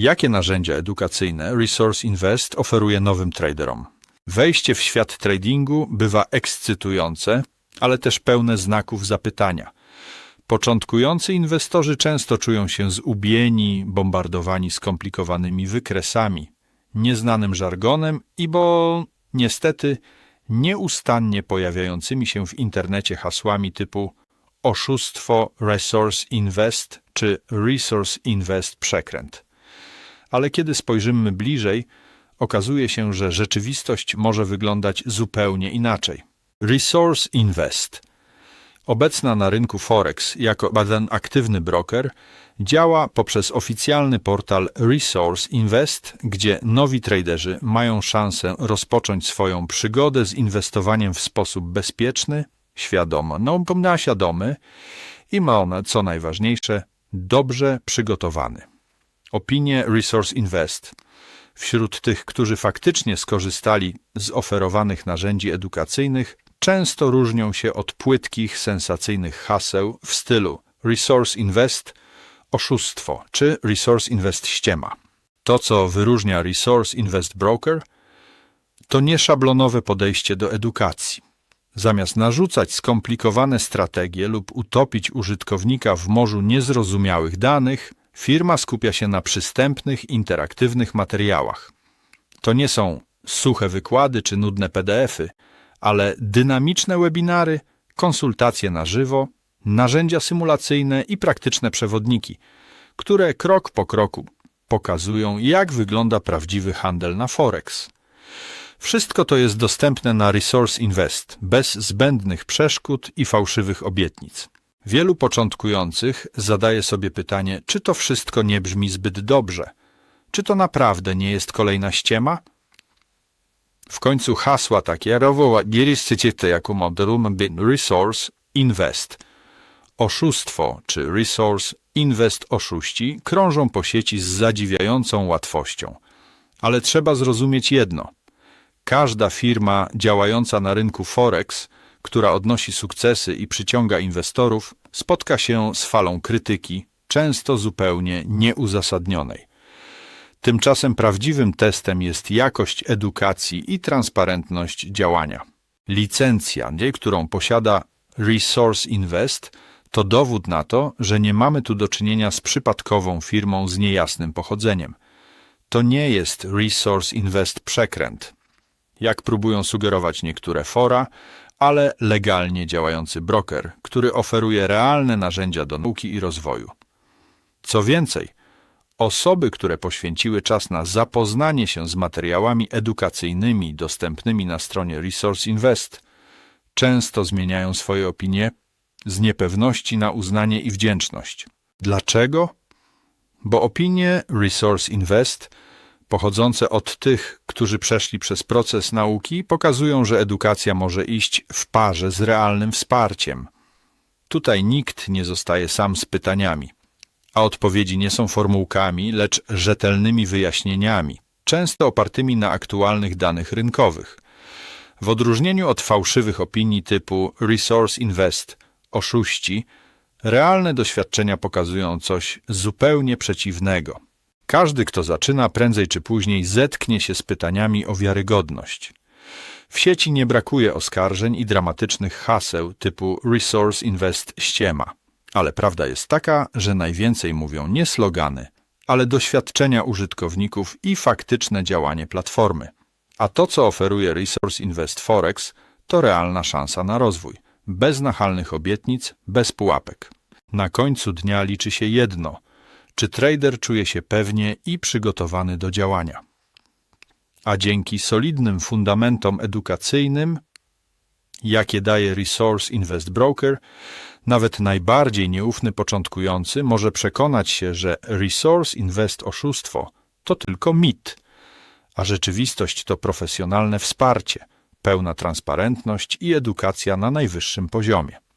Jakie narzędzia edukacyjne Resource Invest oferuje nowym traderom? Wejście w świat tradingu bywa ekscytujące, ale też pełne znaków zapytania. Początkujący inwestorzy często czują się zubieni, bombardowani skomplikowanymi wykresami, nieznanym żargonem i bo niestety nieustannie pojawiającymi się w internecie hasłami typu oszustwo Resource Invest czy Resource Invest przekręt. Ale kiedy spojrzymy bliżej, okazuje się, że rzeczywistość może wyglądać zupełnie inaczej. Resource Invest Obecna na rynku Forex jako jeden aktywny broker działa poprzez oficjalny portal Resource Invest, gdzie nowi traderzy mają szansę rozpocząć swoją przygodę z inwestowaniem w sposób bezpieczny, świadomy, no na świadomy i ma on, co najważniejsze, dobrze przygotowany. Opinie Resource Invest wśród tych, którzy faktycznie skorzystali z oferowanych narzędzi edukacyjnych, często różnią się od płytkich, sensacyjnych haseł w stylu Resource Invest oszustwo czy Resource Invest ściema. To, co wyróżnia Resource Invest Broker, to nieszablonowe podejście do edukacji. Zamiast narzucać skomplikowane strategie lub utopić użytkownika w morzu niezrozumiałych danych, firma skupia się na przystępnych, interaktywnych materiałach. To nie są suche wykłady czy nudne PDFy, ale dynamiczne webinary, konsultacje na żywo, narzędzia symulacyjne i praktyczne przewodniki, które krok po kroku pokazują, jak wygląda prawdziwy handel na Forex. Wszystko to jest dostępne na Resource Invest, bez zbędnych przeszkód i fałszywych obietnic. Wielu początkujących zadaje sobie pytanie, czy to wszystko nie brzmi zbyt dobrze? Czy to naprawdę nie jest kolejna ściema? W końcu hasła takie to jako modelu Resource Invest. Oszustwo czy Resource Invest oszuści krążą po sieci z zadziwiającą łatwością. Ale trzeba zrozumieć jedno. Każda firma działająca na rynku Forex, która odnosi sukcesy i przyciąga inwestorów, spotka się z falą krytyki, często zupełnie nieuzasadnionej. Tymczasem prawdziwym testem jest jakość edukacji i transparentność działania. Licencja, którą posiada Resource Invest, to dowód na to, że nie mamy tu do czynienia z przypadkową firmą z niejasnym pochodzeniem. To nie jest Resource Invest przekręt, jak próbują sugerować niektóre fora, ale legalnie działający broker, który oferuje realne narzędzia do nauki i rozwoju. Co więcej, Osoby, które poświęciły czas na zapoznanie się z materiałami edukacyjnymi dostępnymi na stronie Resource Invest, często zmieniają swoje opinie z niepewności na uznanie i wdzięczność. Dlaczego? Bo opinie Resource Invest, pochodzące od tych, którzy przeszli przez proces nauki, pokazują, że edukacja może iść w parze z realnym wsparciem. Tutaj nikt nie zostaje sam z pytaniami a odpowiedzi nie są formułkami, lecz rzetelnymi wyjaśnieniami, często opartymi na aktualnych danych rynkowych. W odróżnieniu od fałszywych opinii typu Resource Invest, oszuści, realne doświadczenia pokazują coś zupełnie przeciwnego. Każdy, kto zaczyna, prędzej czy później zetknie się z pytaniami o wiarygodność. W sieci nie brakuje oskarżeń i dramatycznych haseł typu Resource Invest ściema. Ale prawda jest taka, że najwięcej mówią nie slogany, ale doświadczenia użytkowników i faktyczne działanie platformy. A to, co oferuje Resource Invest Forex, to realna szansa na rozwój. Bez nachalnych obietnic, bez pułapek. Na końcu dnia liczy się jedno: czy trader czuje się pewnie i przygotowany do działania. A dzięki solidnym fundamentom edukacyjnym, jakie daje Resource Invest Broker, nawet najbardziej nieufny początkujący może przekonać się, że Resource Invest oszustwo to tylko mit, a rzeczywistość to profesjonalne wsparcie, pełna transparentność i edukacja na najwyższym poziomie.